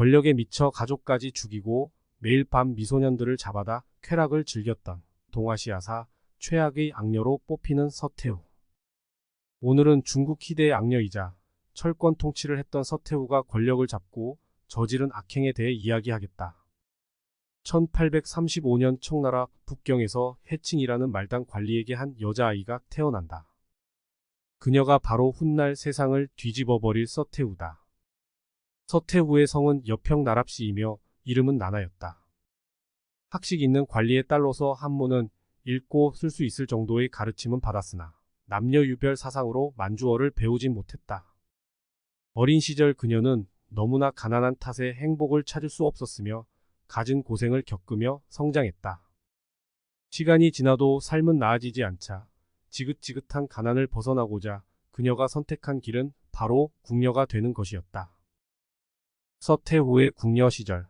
권력에 미쳐 가족까지 죽이고 매일 밤 미소년들을 잡아다 쾌락을 즐겼던 동아시아사 최악의 악녀로 뽑히는 서태후. 오늘은 중국 희대의 악녀이자 철권 통치를 했던 서태후가 권력을 잡고 저지른 악행에 대해 이야기하겠다. 1835년 청나라 북경에서 해칭이라는 말단 관리에게 한 여자아이가 태어난다. 그녀가 바로 훗날 세상을 뒤집어 버릴 서태후다. 서태후의 성은 여평 나랍시이며 이름은 나나였다. 학식 있는 관리의 딸로서 한모는 읽고 쓸 수 있을 정도의 가르침은 받았으나 남녀 유별 사상으로 만주어를 배우진 못했다. 어린 시절 그녀는 너무나 가난한 탓에 행복을 찾을 수 없었으며 갖은 고생을 겪으며 성장했다. 시간이 지나도 삶은 나아지지 않자 지긋지긋한 가난을 벗어나고자 그녀가 선택한 길은 바로 궁녀가 되는 것이었다. 서태후의 궁녀 시절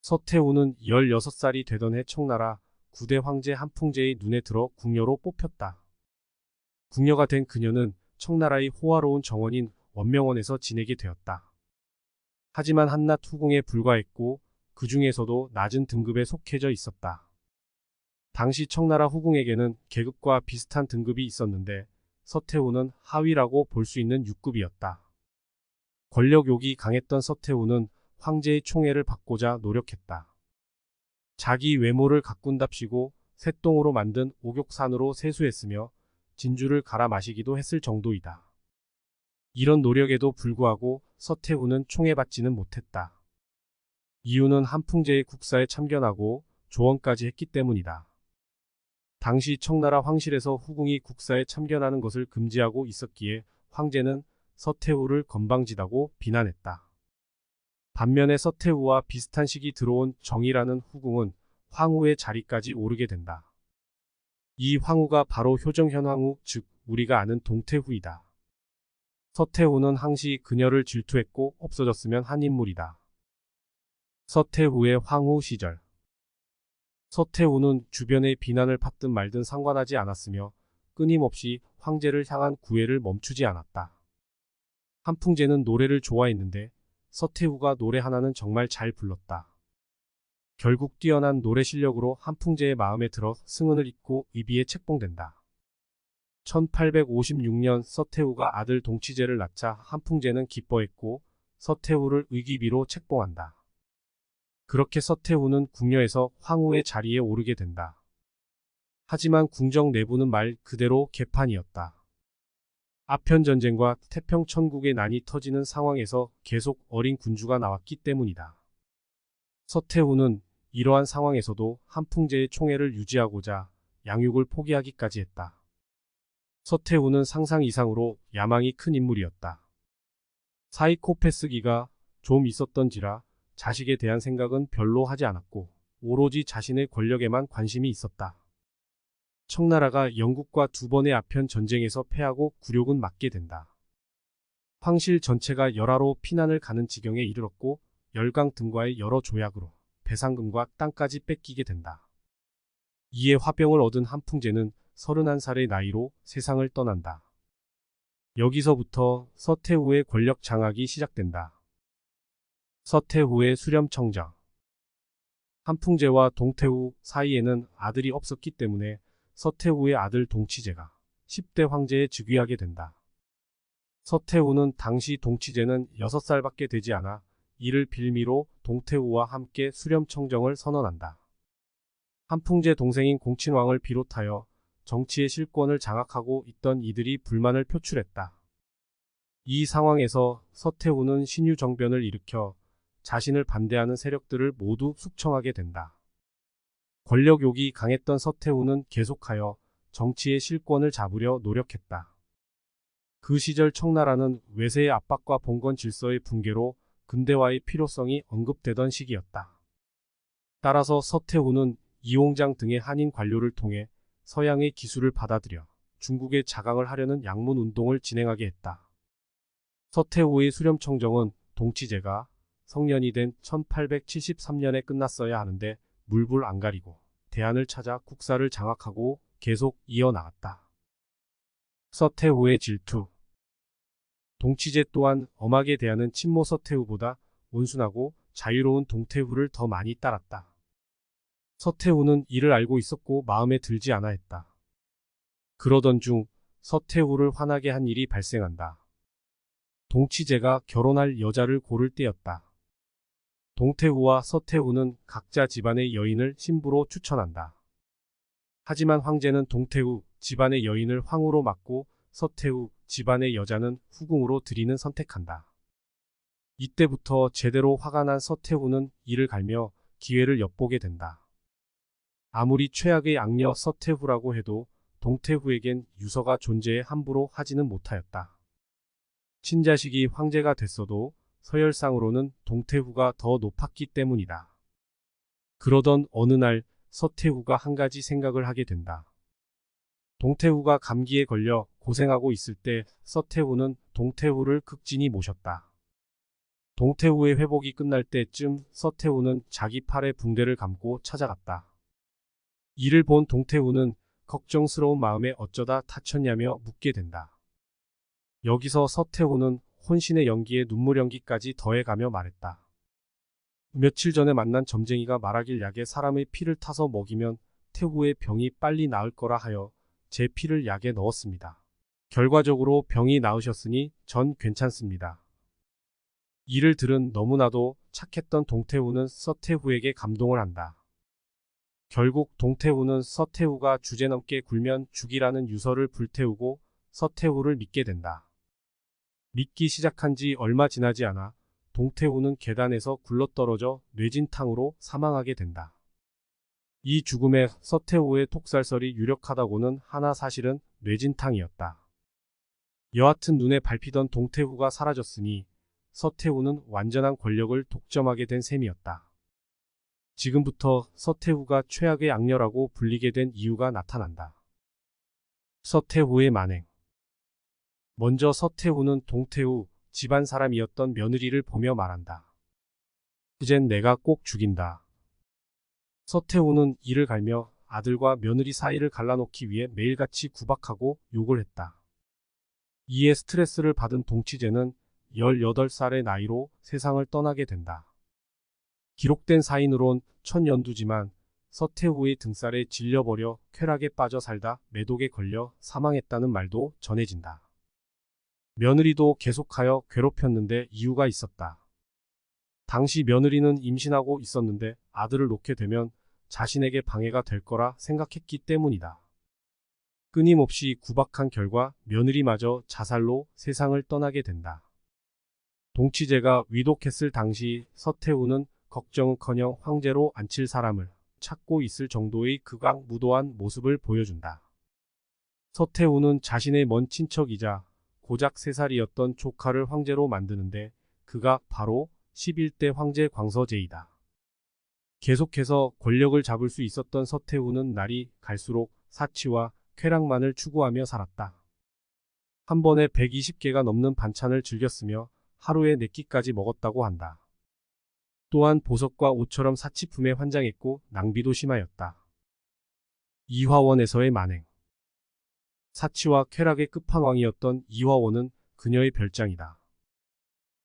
서태후는 16살이 되던 해 청나라 구대 황제 한풍제의 눈에 들어 궁녀로 뽑혔다. 궁녀가 된 그녀는 청나라의 호화로운 정원인 원명원에서 지내게 되었다. 하지만 한낱 후궁에 불과했고 그 중에서도 낮은 등급에 속해져 있었다. 당시 청나라 후궁에게는 계급과 비슷한 등급이 있었는데 서태후는 하위라고 볼 수 있는 6급이었다. 권력욕이 강했던 서태후는 황제의 총애를 받고자 노력했다. 자기 외모를 가꾼답시고 새똥으로 만든 옥욕산으로 세수했으며 진주를 갈아 마시기도 했을 정도이다. 이런 노력에도 불구하고 서태후는 총애받지는 못했다. 이유는 한풍제의 국사에 참견하고 조언까지 했기 때문이다. 당시 청나라 황실에서 후궁이 국사에 참견하는 것을 금지하고 있었기에 황제는 서태후를 건방지다고 비난했다. 반면에 서태후와 비슷한 시기 들어온 정이라는 후궁은 황후의 자리까지 오르게 된다. 이 황후가 바로 효정현 황후, 즉 우리가 아는 동태후이다. 서태후는 항시 그녀를 질투했고 없어졌으면 한 인물이다. 서태후의 황후 시절 서태후는 주변의 비난을 받든 말든 상관하지 않았으며 끊임없이 황제를 향한 구애를 멈추지 않았다. 한풍제는 노래를 좋아했는데 서태후가 노래 하나는 정말 잘 불렀다. 결국 뛰어난 노래 실력으로 한풍제의 마음에 들어 승은을 잇고 이비에 책봉된다. 1856년 서태후가 아들 동치제를 낳자 한풍제는 기뻐했고 서태후를 의기비로 책봉한다. 그렇게 서태후는 궁녀에서 황후의 자리에 오르게 된다. 하지만 궁정 내부는 말 그대로 개판이었다. 아편 전쟁과 태평 천국의 난이 터지는 상황에서 계속 어린 군주가 나왔기 때문이다. 서태후는 이러한 상황에서도 한풍제의 총애를 유지하고자 양육을 포기하기까지 했다. 서태후는 상상 이상으로 야망이 큰 인물이었다. 사이코패스기가 좀 있었던지라 자식에 대한 생각은 별로 하지 않았고 오로지 자신의 권력에만 관심이 있었다. 청나라가 영국과 두 번의 아편 전쟁에서 패하고 굴욕은 맞게 된다. 황실 전체가 열화로 피난을 가는 지경에 이르렀고 열강 등과의 여러 조약으로 배상금과 땅까지 뺏기게 된다. 이에 화병을 얻은 한풍제는 31살의 나이로 세상을 떠난다. 여기서부터 서태후의 권력 장악이 시작된다. 서태후의 수렴청정 한풍제와 동태후 사이에는 아들이 없었기 때문에 서태후의 아들 동치제가 10대 황제에 즉위하게 된다. 서태후는 당시 동치제는 6살밖에 되지 않아 이를 빌미로 동태후와 함께 수렴청정을 선언한다. 한풍제 동생인 공친왕을 비롯하여 정치의 실권을 장악하고 있던 이들이 불만을 표출했다. 이 상황에서 서태후는 신유정변을 일으켜 자신을 반대하는 세력들을 모두 숙청하게 된다. 권력욕이 강했던 서태후는 계속하여 정치의 실권을 잡으려 노력했다. 그 시절 청나라는 외세의 압박과 봉건 질서의 붕괴로 근대화의 필요성이 언급되던 시기였다. 따라서 서태후는 이홍장 등의 한인 관료를 통해 서양의 기술을 받아들여 중국에 자강을 하려는 양문 운동을 진행하게 했다. 서태후의 수렴청정은 동치제가 성년이 된 1873년에 끝났어야 하는데 물불 안 가리고 대안을 찾아 국사를 장악하고 계속 이어나갔다. 서태후의 질투 동치제 또한 엄하게 대하는 친모 서태후보다 온순하고 자유로운 동태후를 더 많이 따랐다. 서태후는 이를 알고 있었고 마음에 들지 않아 했다. 그러던 중 서태후를 화나게 한 일이 발생한다. 동치제가 결혼할 여자를 고를 때였다. 동태후와 서태후는 각자 집안의 여인을 신부로 추천한다. 하지만 황제는 동태후 집안의 여인을 황후로 맡고 서태후 집안의 여자는 후궁으로 드리는 선택한다. 이때부터 제대로 화가 난 서태후는 이를 갈며 기회를 엿보게 된다. 아무리 최악의 악녀 서태후라고 해도 동태후에겐 유서가 존재해 함부로 하지는 못하였다. 친자식이 황제가 됐어도 서열상으로는 동태후가 더 높았기 때문이다. 그러던 어느 날 서태후가 한 가지 생각을 하게 된다. 동태후가 감기에 걸려 고생하고 있을 때 서태후는 동태후를 극진히 모셨다. 동태후의 회복이 끝날 때쯤 서태후는 자기 팔에 붕대를 감고 찾아갔다. 이를 본 동태후는 걱정스러운 마음에 어쩌다 다쳤냐며 묻게 된다. 여기서 서태후는 혼신의 연기에 눈물 연기까지 더해가며 말했다. 며칠 전에 만난 점쟁이가 말하길 약에 사람의 피를 타서 먹이면 태후의 병이 빨리 나을 거라 하여 제 피를 약에 넣었습니다. 결과적으로 병이 나으셨으니 전 괜찮습니다. 이를 들은 너무나도 착했던 동태후는 서태후에게 감동을 한다. 결국 동태후는 서태후가 주제넘게 굴면 죽이라는 유서를 불태우고 서태후를 믿게 된다. 믿기 시작한 지 얼마 지나지 않아 동태후는 계단에서 굴러떨어져 뇌진탕으로 사망하게 된다. 이 죽음에 서태후의 톡살설이 유력하다고는 하나 사실은 뇌진탕이었다. 여하튼 눈에 밟히던 동태후가 사라졌으니 서태후는 완전한 권력을 독점하게 된 셈이었다. 지금부터 서태후가 최악의 악녀라고 불리게 된 이유가 나타난다. 서태후의 만행 먼저 서태후는 동태후 집안 사람이었던 며느리를 보며 말한다. 이젠 내가 꼭 죽인다. 서태후는 이를 갈며 아들과 며느리 사이를 갈라놓기 위해 매일같이 구박하고 욕을 했다. 이에 스트레스를 받은 동치제는 18살의 나이로 세상을 떠나게 된다. 기록된 사인으론 천연두지만 서태후의 등살에 질려버려 쾌락에 빠져 살다 매독에 걸려 사망했다는 말도 전해진다. 며느리도 계속하여 괴롭혔는데 이유가 있었다. 당시 며느리는 임신하고 있었는데 아들을 놓게 되면 자신에게 방해가 될 거라 생각했기 때문이다. 끊임없이 구박한 결과 며느리마저 자살로 세상을 떠나게 된다. 동치제가 위독했을 당시 서태후는 걱정은커녕 황제로 앉힐 사람을 찾고 있을 정도의 극악무도한 모습을 보여준다. 서태후는 자신의 먼 친척이자 고작 3살이었던 조카를 황제로 만드는데 그가 바로 11대 황제 광서제이다. 계속해서 권력을 잡을 수 있었던 서태후는 날이 갈수록 사치와 쾌락만을 추구하며 살았다. 한 번에 120개가 넘는 반찬을 즐겼으며 하루에 4끼까지 먹었다고 한다. 또한 보석과 옷처럼 사치품에 환장했고 낭비도 심하였다. 이화원에서의 만행 사치와 쾌락의 끝판왕이었던 이화원은 그녀의 별장이다.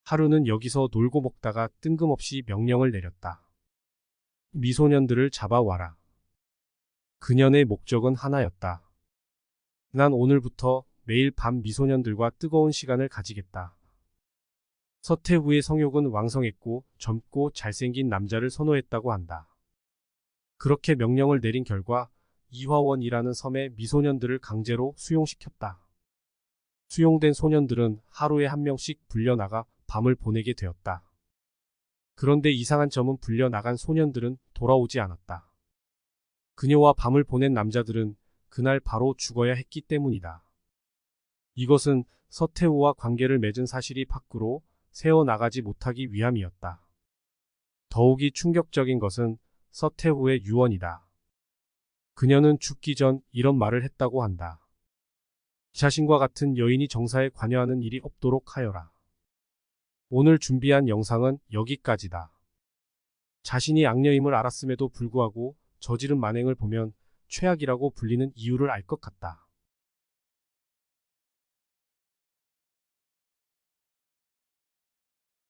하루는 여기서 놀고 먹다가 뜬금없이 명령을 내렸다. 미소년들을 잡아와라. 그년의 목적은 하나였다. 난 오늘부터 매일 밤 미소년들과 뜨거운 시간을 가지겠다. 서태후의 성욕은 왕성했고 젊고 잘생긴 남자를 선호했다고 한다. 그렇게 명령을 내린 결과 이화원이라는 섬에 미소년들을 강제로 수용시켰다. 수용된 소년들은 하루에 한 명씩 불려나가 밤을 보내게 되었다. 그런데 이상한 점은 불려나간 소년들은 돌아오지 않았다. 그녀와 밤을 보낸 남자들은 그날 바로 죽어야 했기 때문이다. 이것은 서태후와 관계를 맺은 사실이 밖으로 새어나가지 못하기 위함이었다. 더욱이 충격적인 것은 서태후의 유언이다. 그녀는 죽기 전 이런 말을 했다고 한다. 자신과 같은 여인이 정사에 관여하는 일이 없도록 하여라. 오늘 준비한 영상은 여기까지다. 자신이 악녀임을 알았음에도 불구하고 저지른 만행을 보면 최악이라고 불리는 이유를 알 것 같다.